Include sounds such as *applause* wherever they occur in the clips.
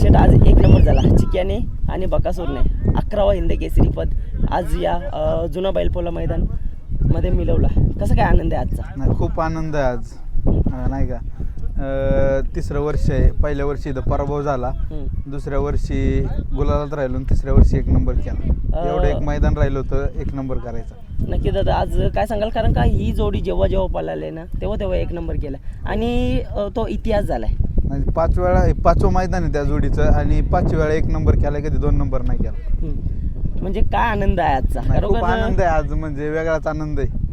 शेट आज एक नंबर झाला. चिक्याने आणि बकासूरने. अकरावा हिंद केसरी पद आज या जुना बैलपोला मैदानमध्ये मिळवला. कसं काय आनंद आहे आजचा? खूप आनंद आहे आज. नाही का? तिसरं वर्ष आहे. पहिल्या वर्षी इथं पराभव झाला. दुसऱ्या वर्षी गुलालात राहिलो आणि तिसऱ्या वर्षी एक नंबर केला. एवढं एक मैदान राहिलं होतं एक नंबर करायचा. नक्की दादा आज काय सांगाल? कारण का ही जोडी जेव्हा जेव्हा पळाले ना तेव्हा तेव्हा एक नंबर केला. आणि तो इतिहास झालाय. आणि पाच वेळा हे पाचवं मैदान आहे त्या जोडीचं आणि पाच वेळा एक नंबर केला कधी दोन नंबर नाही केला. म्हणजे काय आनंद आहे आजचा? नाही, खूप आनंद आहे आज म्हणजे वेगळाच आनंद आहे.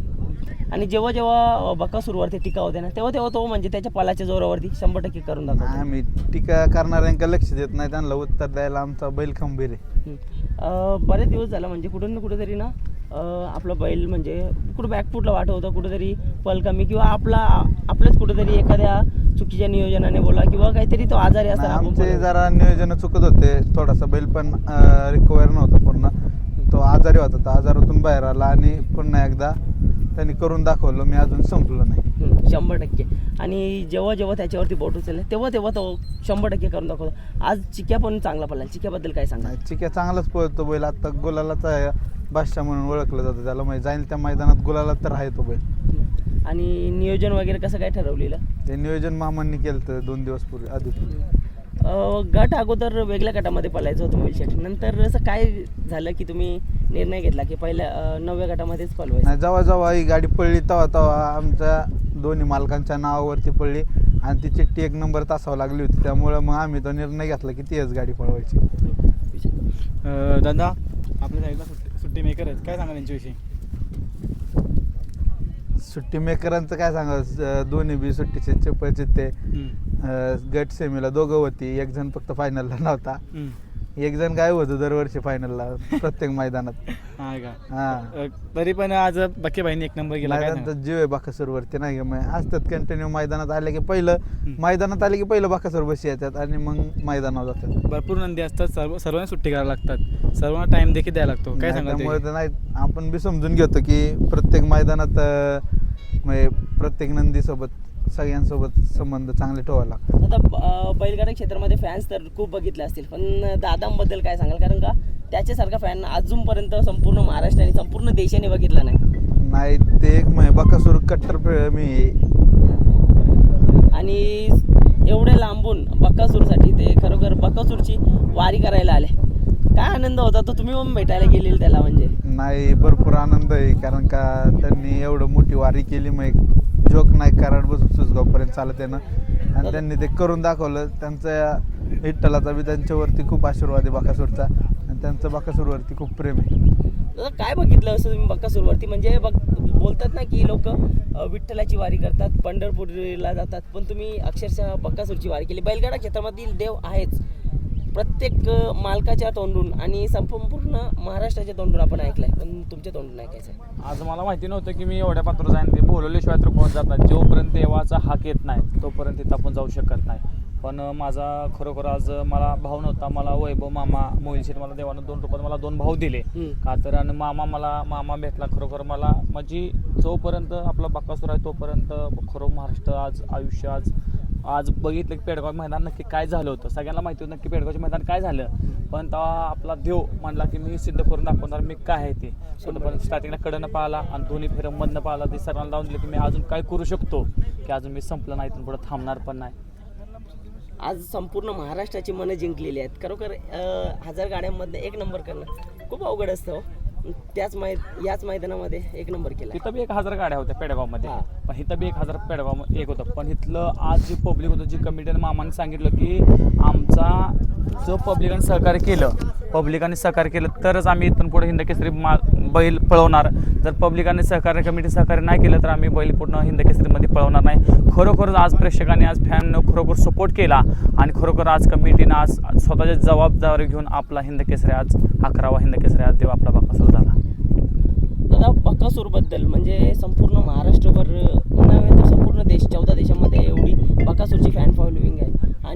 आणि जेव्हा जेव्हा बकासूरवरती टीका होते ना तेव्हा तेव्हा तो म्हणजे त्याच्या पलाच्या जोरावरती शंभर टक्के करून दाखवतो. आम्ही टीका करणाऱ्यांका लक्ष देत नाही त्यांना उत्तर द्यायला आमचा बैल खंबीर आहे. हम्म. अं, बरेच दिवस झाला म्हणजे कुठून ना कुठेतरी ना आपलं बैल म्हणजे कुठं बॅकफूटला वाट होतं कुठेतरी पल कमी किंवा आपला आपलंच कुठेतरी एखाद्या चुकीच्या नियोजनाने बोला किंवा काहीतरी तो आजारी असताना आमचे. जरा नियोजन चुकत होते थोडासा बैल पण रिकवर नव्हता पूर्ण. तो आजारी होता तो आजारातून बाहेर आला आणि पुन्हा एकदा त्यांनी करून दाखवलं मी अजून संपलो नाही. शंभर टक्के. आणि जेव्हा जेव्हा त्याच्यावरती बोट उचलले तेव्हा तेव्हा तो शंभर टक्के करून दाखवतो आज चिक्या पण चांगला पडला चिक्याबद्दल काय सांगा चिक्या चांगलाच पळतो बैल. आता गुलालाचा आहे, बादशाह म्हणून ओळखलं जातं त्याला. माहिती जाईल त्या मैदानात गुलाला तर आहे तो बैल. आणि नियोजन वगैरे कसं काय ठरवलेलं? ते नियोजन मामांनी केलं होतं दोन दिवस पूर्वी आधी अं, गट अगोदर वेगळ्या गटामध्ये पळायचं होतं शेट नंतर असं काय झालं की तुम्ही निर्णय घेतला की पहिल्या अं, नवव्या गटामध्येच पळवायचं? नाही जेव्हा जेव्हा ही गाडी पडली तेव्हा तेव्हा आमच्या दोन्ही मालकांच्या नावावरती पडली आणि ती चिठ्ठी एक नंबर तासावं लागली होती. त्यामुळं मग आम्ही तो निर्णय घेतला की तीच गाडी पळवायची. अ, दादा आपल्या साईडला सुट्टी सुट्टी मेकर आहेत. काय सांगा त्यांच्याविषयी सुट्टी मेकरांचं काय सांगा दोन्ही बी सुट्टीचे चपळचे ते अं, गट सेमीला दोघं होती. एक जण फक्त फायनलला नव्हता. एक जण काय होतं दरवर्षी फायनलला प्रत्येक मैदानात. *laughs* का? हा. अ, तरी पण आज बक्के भाईने एक नंबर केला काय मैदानात सांगा? जीव आहे बाकासूरवरती नाही का? मग असतात कंटिन्यू मैदानात आले की पहिलं. मैदानात आले की पहिलं बाकासूर बशी येतात आणि मग मैदानावर जातात. भरपूर नंदी असतात सर्व सर्वांना सुट्टी करायला लागतात. सर्वांना टाइम देखील द्यायला लागतो. काय नाही, सांगा त्यामुळे तर नाही आपण बी समजून घेतो की प्रत्येक मैदानात अं, म्हणजे प्रत्येक नंदीसोबत सगळ्यांसोबत संबंध चांगले ठेवायला लागतात. आता बैलगाडा क्षेत्रामध्ये फॅन्स तर खूप बघितले असतील पण दादांबद्दल काय सांगाल? कारण का त्याच्यासारखा फॅन अजूनपर्यंत संपूर्ण महाराष्ट्र आणि संपूर्ण देशाने बघितला नाही. नाही ते एक म्हणजे बकासूर कट्टर प्रेमी आहे. आणि एवढे लांबून बक्कासूरसाठी ते खरोखर बक्कासूरची वारी करायला आले. काय आनंद होता तो? तुम्ही पण भेटायला गेलेले त्याला म्हणजे. नाही भरपूर आनंद आहे कारण का त्यांनी एवढं मोठी वारी केली मग जोक नाही कारण बसून सुसगावपर्यंत चालत आहे ना आणि त्यांनी ते करून दाखवलं. त्यांच्या विठ्ठलाचा बी त्यांच्यावरती खूप आशीर्वाद आहे बाकासूरचा. आणि त्यांचं बाकासूरवरती खूप प्रेम आहे. दादा काय बघितलं असं तुम्ही बक्कासूरवरती म्हणजे बघ बोलतात ना की लोक विठ्ठलाची वारी करतात पंढरपूरला जातात. पण तुम्ही अक्षरशः बक्कासूरची वारी केली. बैलगाडा क्षेत्रामधील देव आहेच. प्रत्येक मालकाच्या तोंडून आणि संपूर्ण महाराष्ट्राच्या तोंडून आपण ऐकलंय. पण तुमच्या तोंडून ऐकायचं आज मला माहिती नव्हतं की मी एवढ्या पात्र जाईन. ते बोलवल्याशिवाय तर कोण जातात जोपर्यंत देवाचा हाक येत नाही तोपर्यंत तिथं आपण जाऊ शकत नाही. पण माझा खरोखर आज मला भाव नव्हता. मला वैभव मामा मोहिलशेठ मला देवानं दोन रुपयात मला दोन भाऊ दिले. का तर आणि मामा मला मामा भेटला खरोखर मला. माझी जोपर्यंत आपला बक्कासूर आहे तोपर्यंत खरो महाराष्ट्र आज आयुष्य आज आज बघितलं की पेडगाव मैदान नक्की काय झालं होतं. सगळ्यांना माहिती होतं नक्की पेडगावचे मैदान काय झालं. पण तेव्हा आपला देव म्हणला की मी सिद्ध करून दाखवणार मी काय आहे ते. पण स्टार्टिंगला कडनं पाहिला आणि दोन्ही फेरं मधनं पाहिला. ते सर्वांना लावून दिलं की मी अजून काय करू शकतो की अजून मी संपलं नाही तर पुढे थांबणार पण नाही. आज संपूर्ण महाराष्ट्राची मनं जिंकलेली आहेत. खरोखर हजार गाड्यांमधनं एक नंबर करणं खूप अवघड असतं हो. त्याच मै याच मैदानामध्ये एक नंबर केला. तिथं बी एक हजार गाड्या होत्या पेडगावमध्ये. हा. पण इथं बी एक हजार पेडगाव एक होतं. पण इथलं आज जे पब्लिक होतं जी कमिटीने मामाने सांगितलं की आमचा जो पब्लिकाने सहकार्य केलं पब्लिकाने सहकार्य केलं तरच आम्ही इथून पुढे हिंदकेसरी मा बैल पळवणार. जर पब्लिकाने सहकार्य कमिटी सहकार्य नाही केलं तर आम्ही बैल पूर्ण हिंदकेसरीमध्ये पळवणार नाही. खरोखरच आज प्रेक्षकांनी आज फॅन खरोखर सपोर्ट केला आणि खरोखर आज कमिटीनं आज स्वतःच्या जबाबदारी घेऊन आपला हिंदकेसरी आज अकरावा हिंदकेसरी आज देव आपला बाकासूर झाला. दादा बकासूरबद्दल म्हणजे संपूर्ण महाराष्ट्रभर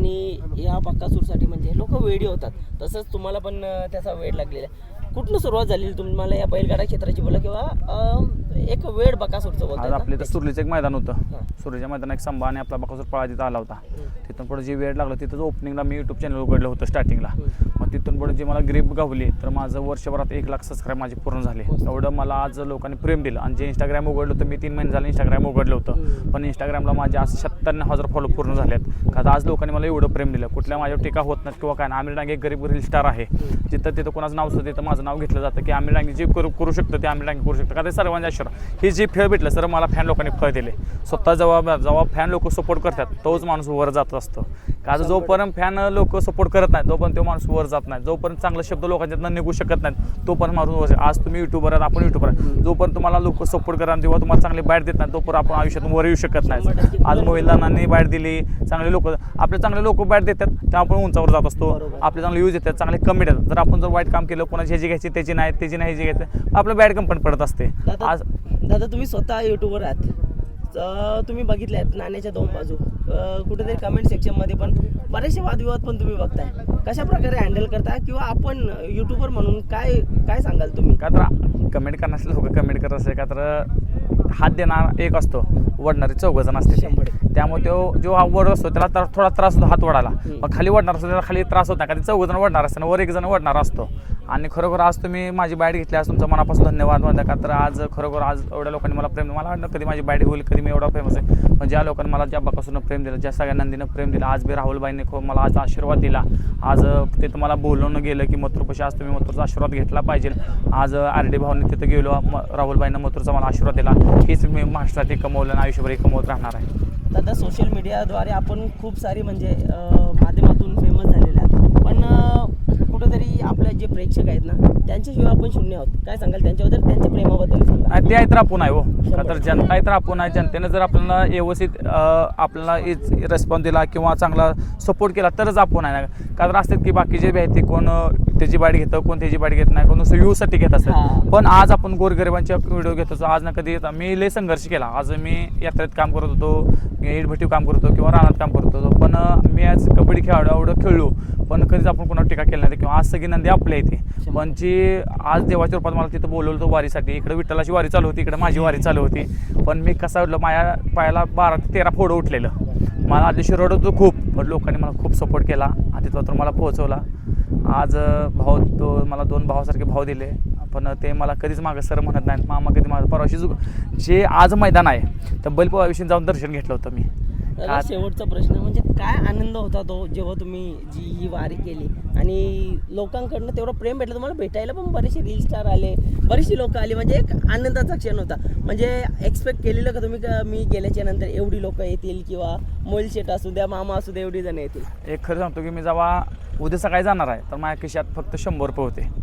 आणि या बक्कासूरसाठी म्हणजे लोक वेडी होतात. तसंच तुम्हाला पण त्याचा वेळ लागलेला आहे. कुठनं सुरुवात झालेली तुम्हाला या बैलगाडा क्षेत्राची बोला किंवा एक वेळ बकासूरचं बोलतात आपल्या इथं सुरलीचं एक मैदान होतं. सुरलीच्या मैदानात एक संभा आणि आपला बकासूर पळा तिथं आला होता. तिथून पुढे जे वेळ लागला तिथंच ओपनिंगला मी यूट्यूब चॅनल उघडलं होतं स्टार्टिंगला तिथून पुढे जे मला ग्रीप गावली तर माझं वर्षभरात एक लाख सबस्क्राईब माझे पूर्ण झाले. एवढं मला आज लोकांनी प्रेम दिलं. आणि जे इंस्टाग्राम उघडलं होतं मी तीन महिने झाले इंस्टाग्राम उघडलं होतं. पण इंस्टाग्रामला माझे आज सत्त्याण्णव हजार फॉलो पूर्ण झालेत. का आज लोकांनी मला एवढं प्रेम दिलं. कुठल्या माझ्यावर टीका होत नाहीत किंवा काय नाही. आमिर डांगे एक गरीब रील स्टार आहे. जिथं तिथं कोणाचं नाव सुद्धा तिथं माझं नाव घेतलं जातं की आमिर डांगे जे करू करू शकतं ते आमिर डांगे करू शकतं. का ते सर्वांच्या आशीर्वाद हे जे फळ भेटलं सर मला फॅन लोकांनी फळ दिले. स्वतः जेव्हा जेव्हा फॅन लोक सपोर्ट करतात तोच माणूस वर जात असतो. का जोपर्यंत फॅन लोक सपोर्ट करत नाही तोपर्यंत तो माणूस वर जात नाही. जोपर्यंत चांगला शब्द लोकांच्यातनं निघू शकत नाहीत तोपर्यंत माणूस वर जाईल. आज तुम्ही युट्यूबर आहात आपण युट्यूबर आहात जोपर्यंत तुम्हाला लोक सपोर्ट करा जेव्हा तुम्हाला चांगली बाईट देत नाही तोपर्यंत आपण आयुष्यातून वर येऊ शकत नाही. आज महिलांनी बाईट दिली चांगले लोक आपले चांगले लोक बाईट देतात तेव्हा आपण उंचावर जात असतो. आपले चांगले यूज येतात चांगले कमेंट येतात. जर आपण जर वाईट काम केलं कोणाची ह्याची घ्यायची त्याची नाही त्याची नाही ह्याची घ्यायचं आपलं बॅड कंपनी पडत असते. आज दादा तुम्ही स्वतः युट्यूबर आहात तुम्ही बघितले आहेत नाण्याच्या दोन बाजू. कुठेतरी कमेंट सेक्शनमध्ये पण बरेचसे वादविवाद पण तुम्ही बघताय. कशा प्रकारे हँडल करता किंवा आपण युट्यूबर म्हणून काय काय सांगाल तुम्ही? का तर कमेंट करण्याचे लोक कमेंट करत असते का तर हात देणार एक असतो वडणारे चौघ जण असते. त्यामुळे तो जो हा वड असतो त्याला तर थोडा त्रास होतो हात वडाला. मग खाली वडणार असतो त्याला खाली त्रास होत नाही का ते चौघ जण वडणार असताना वर एक जण वडणार असतो. आणि खरोखर आज तुम्ही माझी बाईट घेतली आज तुमचा मनापासून धन्यवाद म्हणता का? तर आज खरोखर आज एवढ्या लोकांनी मला प्रेम मला वाटलं कधी माझी बाईट होईल कधी मी एवढा फेमस आहे. पण ज्या लोकांनी मला ज्या बापासून प्रेम दिलं ज्या सगळ्या नंदीनं प्रेम दिलं आज बी राहुलबाईंनी खूप मला आज आशीर्वाद दिला. आज ते तुम्हाला बोलवणं गेलं की मथुरपाशी आज तुम्ही मथुरचा आशीर्वाद घेतला पाहिजे. आज आर डी भाऊने तिथं गेलो म- राहुलबाईंना मथुरचा मला आशीर्वाद दिला. हेच मी महाराष्ट्रात कमवलं आणि आयुष्यभर कमवत राहणार आहे. दादा सोशल मीडियाद्वारे आपण खूप सारी म्हणजे माध्यमातून फेमस झालेले पण कुठेतरी आपले जे प्रेक्षक आहेत ना त्यांच्याशिवाय आपण शून्य आहोत. काय सांगाल त्यांच्याबद्दल? त्यांच्या प्रेमाबद्दल सांगा. ते आहे तर आपण आहे हो. का तर जनता आहे तर आपण आहे. जनतेनं जर आपल्याला व्यवस्थित अं, आपल्याला रिस्पॉन्स दिला किंवा चांगला सपोर्ट केला तरच आपण आहे ना. का तर असतात की बाकीचे बी आहेत ते कोण अं, त्याची बाईट घेतं कोण त्याची बाईट घेत नाही कोण नुसतं व्ह्यूसाठी घेत. असतात. पण आज आपण गोरगरिबांच्या व्हिडिओ घेत असतो आज ना कधी येत- मी लय संघर्ष केला. आज मी यात्रेत काम करत होतो इटभट्टीव काम करत किंवा रानात काम करत होतो. पण मी आज कबड्डी खेळाडू एवढं खेळलो. पण कधीच आपण कोणावर टीका केली नाही. किंवा आज सगळी नंदी आपल्या इथे. पण जी आज देवाच्या रूपात मला तिथं बोलवलं होतं वारीसाठी. इकडे विठ्ठलाची वारी चालू होती इकडे माझी वारी चालू होती. पण मी कसा उठलो माझ्या पायाला बारा ते तेरा फोडं उठलेलं. मला आधी रडत होतं खूप. पण लोकांनी मला खूप सपोर्ट केला. आणि तिथं मला पोहोचवला. आज भाव भाऊ तो मला दोन भावासारखे भाव दिले. पण ते मला कधीच मागं सर म्हणत नाहीत. मामा कधी माझं परवाशी जे आज मैदान आहे तर बैलपोळाविषयी जाऊन दर्शन घेतलं होतं मी. शेवटचा प्रश्न म्हणजे काय आनंद होता तो जेव्हा तुम्ही जी ही वारी केली? आणि लोकांकडनं तेवढं प्रेम भेटलं तुम्हाला भेटायला पण बरेचसे रील स्टार आले बरीचशी लोक आली म्हणजे एक आनंदाचा क्षण होता. म्हणजे एक्सपेक्ट केलेलं का तुम्ही का मी गेल्याच्यानंतर एवढी लोक येतील किंवा मोईल शेट असू द्या मामा असू द्या एवढी जण येतील? एक खरं सांगतो की मी जेव्हा उद्या सकाळी जाणार आहे तर माझ्या खिशात फक्त शंभर रुपये होते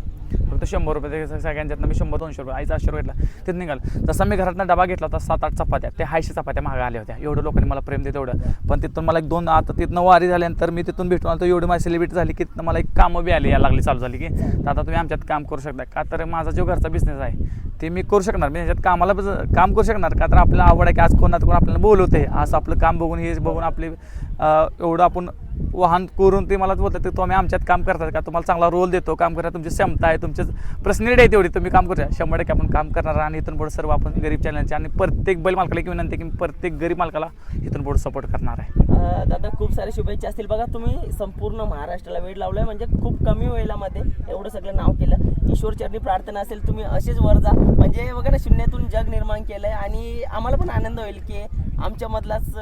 फक्त शंभर रुपये सगळ्यांच्यातनं मी शंभर दोनशे रुपये आईचा आशीर्वाद घेतला. तिथं निघाल. जसा मी घरातनं डबा घेतला होता सात आठ चपात्या. ते हायशे चपात्या महाग आल्या होत्या. एवढं लोकांनी मला प्रेम देत एवढं. पण तिथून मला एक दोन आता तिथनं वारी झाल्यानंतर मी तिथून भेटून आलो. तर एवढी माझी सेलिब्रिटी झाली की मला एक कामं बी आली या लागली चालू झाली की. तर आता तुम्ही आमच्यात काम करू शकता. का तर माझा जो घरचा बिझनेस आहे ते मी करू शकणार. मी ह्याच्यात कामाला काम करू शकणार. का तर आपल्याला आवड आहे की आज कोणात कोण आपल्याला बोलवते आज आपलं काम बघून हे बघून आपले एवढं आपण वाहन करून ते मला बोलतात तो तुम्ही आमच्यात काम करतात का? तुम्हाला चांगला रोल देतो काम करा तुमची क्षमता आहे तुमचे पर्सनॅलिटी आहे तेवढी तुम्ही काम करूया शंभर टक्के आपण काम करणार आणि इथून पुढे सर्व आपण गरीब चॅनलचे आणि प्रत्येक बैल मालकाला एक विनंती की प्रत्येक गरीब मालकाला इथून पुढे सपोर्ट करणार आहे. दादा खूप सारे शुभेच्छा असतील. बघा तुम्ही संपूर्ण महाराष्ट्राला वेळ लावलाय म्हणजे खूप कमी वेळामध्ये एवढं सगळं नाव केलं. ईश्वरचरणी प्रार्थना असेल तुम्ही असेच वर जा. म्हणजे बघा ना शून्यातून जग निर्माण केलंय आणि आम्हाला पण आनंद होईल की आमच्यामधलाच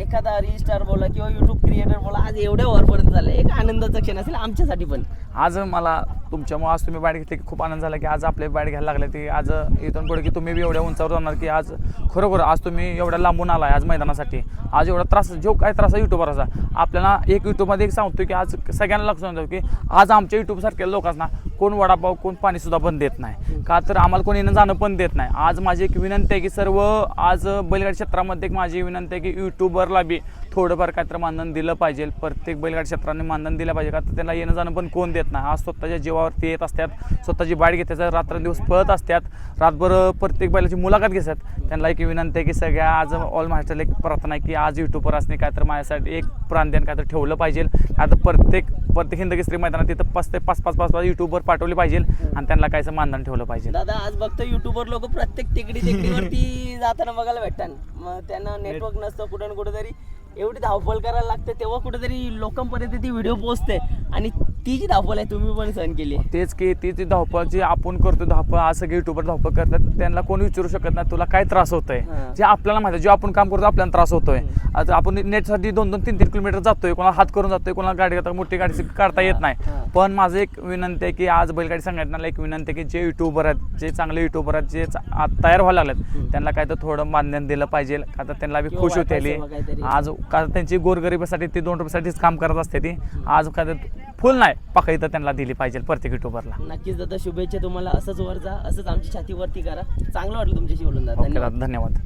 एखादा रील स्टार बोला किंवा युट्यूब क्रिएटर बोला आज एवढ्या वरपर्यंत झालं एक आनंदाचा क्षण असेल आमच्यासाठी पण. आज मला तुमच्यामुळे आज तुम्ही बॅट घेतली की खूप आनंद झाला की आज आपले बॅट घ्यायला लागले ती आज इथून पुढे की तुम्ही बी एवढ्या उंचावर जाणार की आज खरोखर आज तुम्ही एवढ्या लांबून आलाय आज मैदानासाठी. आज एवढा त्रास जो काय त्रास आहे युट्यूबरचा आपल्याला एक यूट्यूबमध्ये एक सांगतो की आज सगळ्यांना लक्ष येतो की आज आमच्या यूट्यूबसारख्या लोकांना कोण वडापाव कोण पाणीसुद्धा पण देत नाही. का तर आम्हाला कोणी येणं जाणं पण देत नाही. आज माझी एक विनंती आहे की सर्व आज बैलगाडी क्षेत्रामध्ये एक माझी विनंती आहे की यूट्यूबरला बी थोडंफार काहीतरी मानधन दिलं पाहिजे. प्रत्येक बैलगाडी क्षेत्राने मानधन दिलं पाहिजे. का तर त्याला येणं जाणं पण कोण देत नाही. आज स्वतःच्या जीवा मैदानावरती येत असतात. स्वतःची बाईट घेतात रात्रंदिवस पळत असतात. रातभर प्रत्येक बैलाची मुलाखत घेतात त्यांना एक विनंती आहे की सगळ्या आज ऑल महाराष्ट्राला एक प्रार्थना आहे की आज युट्यूबवर असणे काय तर माझ्यासाठी एक प्रांत्यान काय तर ठेवलं पाहिजे. आता प्रत्येक प्रत्येक हिंद केसरी मैदानात तिथं पाच ते पाच पाच पाच पाच युट्यूबवर पाठवले पाहिजे आणि त्यांना कायचं मानधन ठेवलं पाहिजे. दादा आज बघतो युट्यूबवर लोक प्रत्येक टेकडी टेकडीवरती जाताना बघायला भेटतात. मग त्यांना नेटवर्क नसतं कुठं ना कुठं तरी एवढी धावपळ करायला लागते तेव्हा कुठेतरी लोकांपर्यंत ती व्हिडिओ पोहोचते. आणि ती जी धावपळ आहे तुम्ही पण सहन केली. तेच की ती जी धावपळ जी आपण करतो धावपळ आज सगळे युट्यूबर धावपळ करतात त्यांना कोणी विचारू शकत नाही तुला काय त्रास होतोय. जे आपल्याला माहिती जे आपण काम करतो आपल्याला त्रास होतोय आता आपण नेटसाठी दोन दोन तीन तीन किलोमीटर जातोय कोणाला हात करून जातोय कोणाला गाडी करता मोठी गाडी काढता येत नाही. पण माझं एक विनंती आहे की आज बैलगाडी संघटनाला एक विनंती आहे की जे युट्यूबर आहेत जे चांगले युट्यूबर आहेत जे आज तयार व्हायला लागलेत त्यांना काय तर थोडं मानधन दिलं पाहिजे का तर त्यांना बी खुश होते. आज का त्यांची गोरगरिबासाठी ती दोन रुपयासाठीच काम करत असते ती आज तर फुल नाही पाकळी तर त्यांना दिली पाहिजे प्रत्येक युट्यूबरला नक्कीच दादा शुभेच्छा तुम्हाला. असंच वर जा असंच आमची छाती वरती करा. चांगलं वाटलं तुमच्याशी बोलून दादा. ओके धन्यवाद. दादा धन्यवाद.